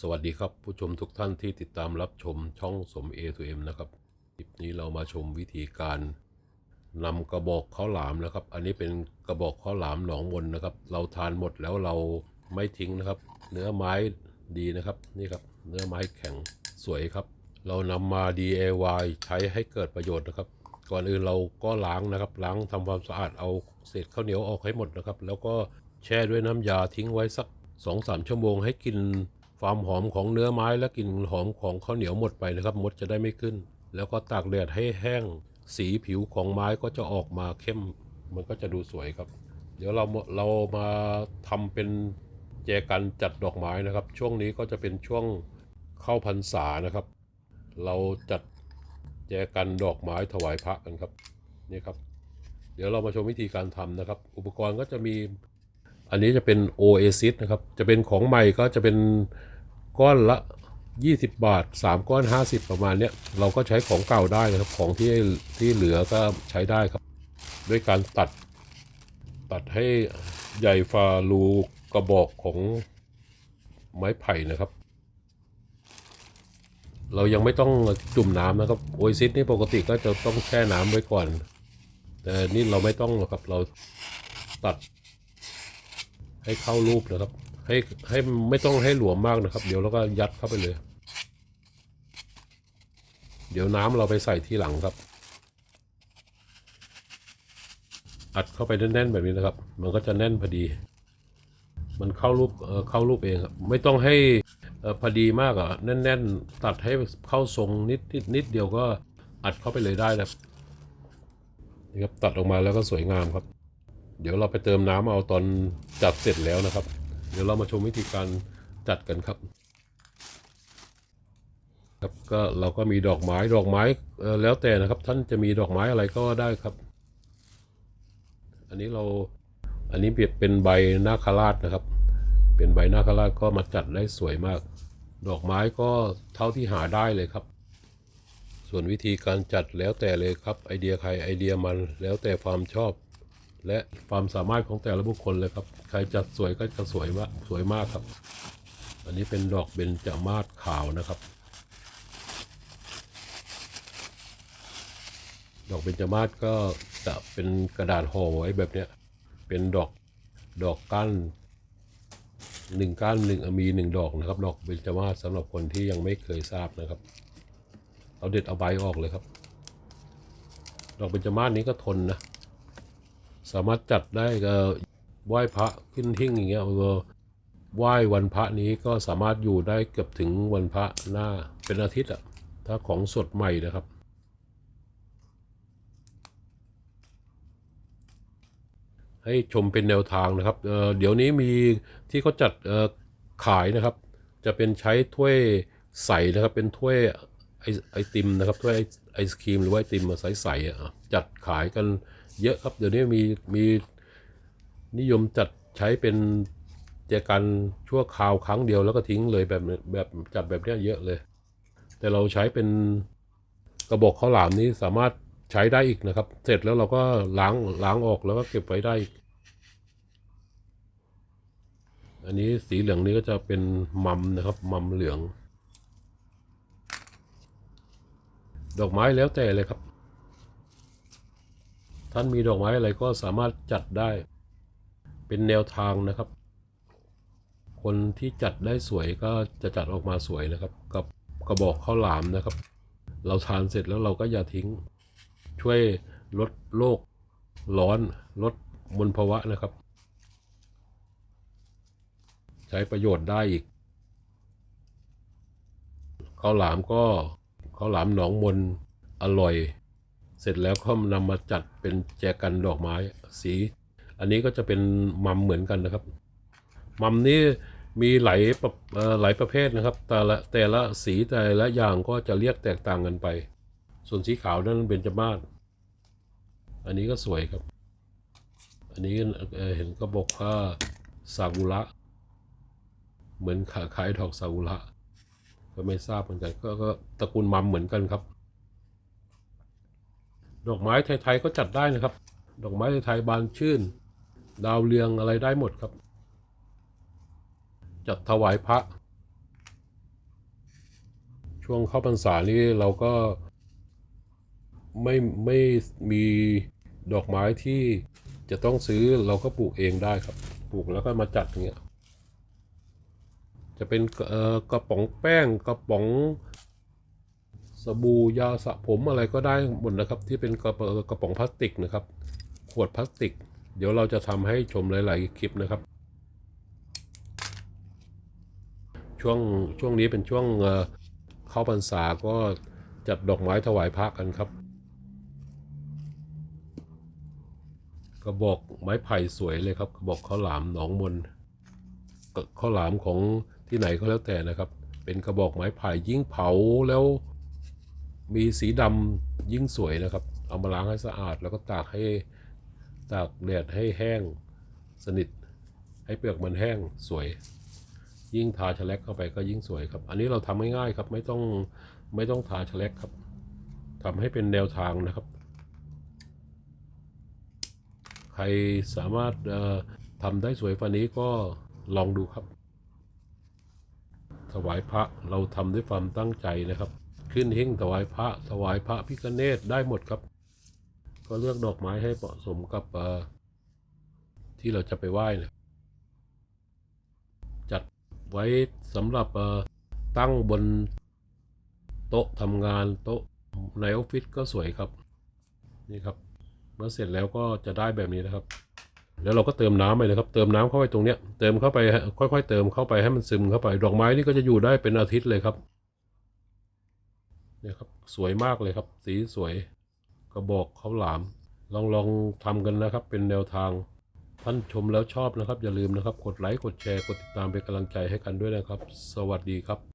สวัสดีครับผู้ชมทุกท่านที่ติดตามรับชมช่องสม A to M นะครับคลิปนี้เรามาชมวิธีการนำกระบอกข้าวหลามนะครับ อันนี้เป็นกระบอกข้าวหลามหนองมนนะครับ เราทานหมดแล้วเราไม่ทิ้งนะครับ เนื้อไม้ดีนะครับนี่ครับ เนื้อไม้แข็งสวยครับ เรานำมา DIY ใช้ให้เกิดประโยชน์นะครับ ก่อนอื่นเราก็ล้างนะครับ ล้างทำความสะอาดเอาเศษข้าวเหนียวออกให้หมดนะครับ แล้วก็แช่ด้วยน้ำยาทิ้งไว้สัก 2-3 ชั่วโมงให้กลิน ความหอมของเนื้อไม้และกลิ่นหอมของข้าวเหนียวหมดไปนะครับ มดจะได้ไม่ขึ้น แล้วก็ตากแดดให้แห้ง สีผิวของไม้ก็จะออกมาเข้ม มันก็จะดูสวยครับ เดี๋ยวเราเรามาทำเป็นแจกันจัดดอกไม้นะครับ ช่วงนี้ก็จะเป็นช่วงเข้าพรรษานะครับ เราจัดแจกันดอกไม้ถวายพระกันครับนี่ครับ เดี๋ยวเรามาชมวิธีการทำนะครับ อุปกรณ์ก็จะมี อันนี้จะเป็น Oasis นะครับ จะเป็นของใหม่ก็จะเป็นก้อนละ 20 บาท 3 ก้อน 50 ประมาณเนี้ย เราก็ใช้ของเก่าได้นะครับ ของที่ที่เหลือก็ใช้ได้ครับ ด้วยการตัด ตัดให้ใหญ่ฟารูกระบอกของไม้ไผ่นะครับ เรายังไม่ต้องจุ่มน้ำนะครับ โอเอซิสนี่ปกติก็จะต้องแช่น้ำไว้ก่อน แต่นี่เราไม่ต้องหรอกครับ เราตัด ให้เข้ารูปนะครับ ให้ให้ไม่ต้องให้หลวมมากนะครับ เดี๋ยวเราก็ยัดเข้าไปเลย เดี๋ยวน้ำเราไปใส่ที่หลังครับ อัดเข้าไปแน่นๆแบบนี้นะครับ มันก็จะแน่นพอดี มันเข้ารูปเเข้ารูปเองครับไม่ต้องให้อพอดีมากอะแน่น ๆ ตัดให้เข้าทรงนิดนิดนิดเดียวก็อัดเข้าไปเลยได้นะครับนี่ครับตัดออกมาแล้วก็สวยงามครับ เดี๋ยวเราไปเติมน้ำเอาตอนจัดเสร็จแล้วนะครับ เดี๋ยวเรามาชมวิธีการจัดกันครับ ครับก็เราก็มีดอกไม้ดอกไม้แล้วแต่นะครับ ท่านจะมีดอกไม้อะไรก็ได้ครับ อันนี้เราอันนี้เปรียบเป็นใบนาคราชนะครับ เป็นใบนาคราชก็มาจัดได้สวยมาก ดอกไม้ก็เท่าที่หาได้เลยครับ ส่วนวิธีการจัดแล้วแต่เลยครับไอเดียใครไอเดียมันแล้วแต่ความชอบ และความสามารถของแต่ละบุคคลเลยครับ ใครจัดสวยก็จะสวยมากสวยมากครับ อันนี้เป็นดอกเบญจมาศขาวนะครับ ดอกเบญจมาศก็จะเป็นกระดาษห่อไว้แบบเนี้ย เป็นดอกดอกก้านหนึ่งก้านหนึ่งมีหนึ่งดอกนะครับ ดอกเบญจมาศสำหรับคนที่ยังไม่เคยทราบนะครับ เอาเด็ดเอาใบออกเลยครับ ดอกเบญจมาศนี้ก็ทนนะ สามารถจัดได้ก็ไหว้พระขึ้นทิ้งอย่างเงี้ยเออไหว้วันพระนี้ก็สามารถอยู่ได้เกือบถึงวันพระหน้าเป็นอาทิตย์อะถ้าของสดใหม่นะครับให้ชมเป็นแนวทางนะครับเเดี๋ยวนี้มีที่เขาจัดขายนะครับ จะเป็นใช้ถ้วยใสนะครับ เป็นถ้วยไอไอติมนะครับ ถ้วยไอไอศครีมหรือว่าไอติมมาใสๆจัดขายกัน เยอะครับเดี๋ยวนี้มีมีนิยมจัดใช้เป็นแจกันชั่วคราวครั้งเดียวแล้วก็ทิ้งเลยแบบแบบจัดแบบนี้เยอะเลย แต่เราใช้เป็นกระบอกข้าวหลามนี้สามารถใช้ได้อีกนะครับ เสร็จแล้วเราก็ล้างล้างออกแล้วก็เก็บไว้ได้อีกอันนี้สีเหลืองนี้ก็จะเป็นมัมนะครับมัมเหลือง ดอกไม้แล้วแต่เลยครับ ท่านมีดอกไม้อะไรก็สามารถจัดได้ เป็นแนวทางนะครับ คนที่จัดได้สวยก็จะจัดออกมาสวยนะครับ กับกระบอกข้าวหลามนะครับ เราทานเสร็จแล้วเราก็อย่าทิ้ง ช่วยลดโลกร้อนลดมลภาวะนะครับ ใช้ประโยชน์ได้อีกข้าวหลามก็ข้าวหลามหนองมนอร่อย เสร็จแล้วก็นำมาจัดเป็นแจกันดอกไม้สี อันนี้ก็จะเป็นมัมเหมือนกันนะครับ มัมนี่มีหลายประเอ่อหลายประเภทนะครับ แต่ละแต่ละสีแต่ละอย่างก็จะเรียกแตกต่างกันไป ส่วนสีขาวนั่นเป็นจมาศอันนี้ก็สวยครับ อันนี้เเห็นก็บอกว่าซากุระเหมือนขาขายดอกซากุระก็ไม่ทราบเหมือนกันก็ก็ตระกูลมัมเหมือนกันครับ ดอกไม้ไทยๆก็จัดได้นะครับ ดอกไม้ไทยๆบานชื่น ดาวเรืองอะไรได้หมดครับ จัดถวายพระ ช่วงเข้าพรรษานี้เราก็ไม่ไม่มีดอกไม้ที่จะต้องซื้อเราก็ปลูกเองได้ครับ ปลูกแล้วก็มาจัดอย่างเงี้ยจะเป็นกระป๋องแป้งกระป๋อง สบู่ยาสระผมอะไรก็ได้หมดนะครับ ที่เป็นกระป๋องกระป๋องพลาสติกนะครับ ขวดพลาสติก เดี๋ยวเราจะทำให้ชมหลาย ๆ คลิปนะครับ ช่วงช่วงนี้เป็นช่วงเข้าพรรษาก็จัดดอกไม้ถวายพระกันครับกระบอกไม้ไผ่สวยเลยครับกระบอกข้าวหลามหนองมนข้าวหลามของที่ไหนก็แล้วแต่นะครับ เป็นกระบอกไม้ไผ่ยิ่งเผาแล้ว มีสีดำยิ่งสวยนะครับ เอามาล้างให้สะอาด แล้วก็ตากให้ตากแดดให้แห้งสนิท ให้เปลือกมันแห้งสวย ยิ่งทาชะแลกเข้าไปก็ยิ่งสวยครับ อันนี้เราทำง่ายๆครับ ไม่ต้องไม่ต้องทาชะแลกครับทำให้เป็นแนวทางนะครับ ใครสามารถทำได้สวยฝันนี้ก็ลองดูครับ ถวายพระเราทำด้วยความตั้งใจนะครับ ขึ้นหิ้งถวายพระถวายพระพิฆเนศได้หมดครับ ก็เลือกดอกไม้ให้เหมาะสมกับที่เราจะไปไหว้เนะจัดไว้สำหรับตั้งบนโต๊ะทำงานโต๊ะในออฟฟิศก็สวยครับ นี่ครับเมื่อเสร็จแล้วก็จะได้แบบนี้นะครับ แล้วเราก็เติมน้ำไปนะครับ เติมน้ำเข้าไปตรงเนี้ย เติมเข้าไปค่อย ๆ เติมเข้าไปให้มันซึมเข้าไป ดอกไม้นี่ก็จะอยู่ได้เป็นอาทิตย์เลยครับ เนี่ยครับสวยมากเลยครับ สีสวย กระบอกเขาหลาม ลองลองทำกันนะครับ เป็นแนวทางท่านชมแล้วชอบนะครับ อย่าลืมนะครับ กดไลค์กดแชร์กดติดตามเป็นกำลังใจให้กันด้วยนะครับ สวัสดีครับ